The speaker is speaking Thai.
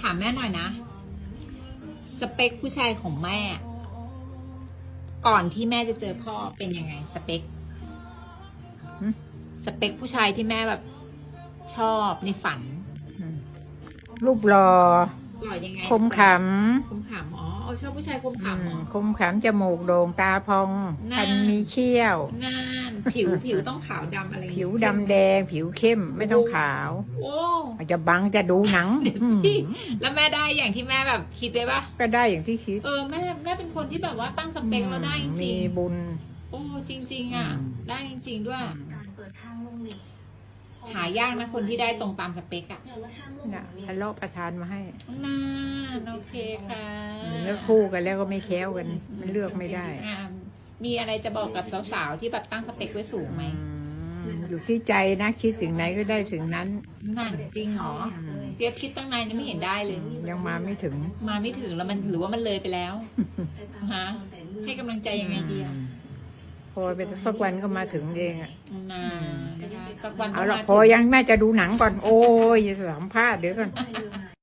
ถามแม่หน่อยนะ สเปคผู้ชายของแม่ ก่อนที่แม่จะเจอพ่อเป็นยังไง สเปคหึสเปคผู้ชายที่แม่แบบ ชอบในฝันอืมรูปหล่อหล่อยังไงคมขคมขำอ๋อ เอาชอบผู้ชายคมำขำเหรอือมคมขำจมูกโด่งตาพองน่าคันมีเขี้ยวนานผิวผิวต้องขาวดำอะไรอย่างผิงี้วดำแดง ผิวเข้มไม่ต้องขาวโอ้อาจจะบังจะดูหนังอืมแล้วแม่ได้อย่างที่แม่แบบคิดได้ปะก็ได้อย่างที่คิดเออแม่แม่เป็นคนที่แบบว่าตั้งสเปคเราได้จมีริงบุญ ๆโอ้จริง ๆ อะ อืม ได้จริง ๆ ด้วย การเปิดทางลงหลีกหายากนะคนที่ได้ตรงตามสเปคอะเดี๋ยวแล้วทางลงน่ะหลีกทะเลาะประทานมาให้นานโอเคค่ะเลือกคู่กันแล้วก็ไม่แค้วกัน มันเลือกไม่ได้อ่ามีอะไรจะบอกกับสาวๆที่แบบตั้งสเปคไว้สูงไหมอืมอยู่ที่ใจนะคิดสิ่งไหนก็ได้สิ่งนั้นนั่นจริงเหรอเจี๊ยบคิดตั้งนานยังไม่เห็นได้เลย ยังมาไม่ถึง มาไม่ถึงแล้วมันหรือว่ามันเลยไปแล้วฮะให้กำลังใจยังไงดีอะ พอไปสักวันก็มาถึงเองอะนานนะคะสักวันเอาต้งละมพอถึยังแม่จะดูหนังก่อน โอ้ยอย่าสัมภาษณ์เดี๋ยวก่อนไม่เรื่องไหน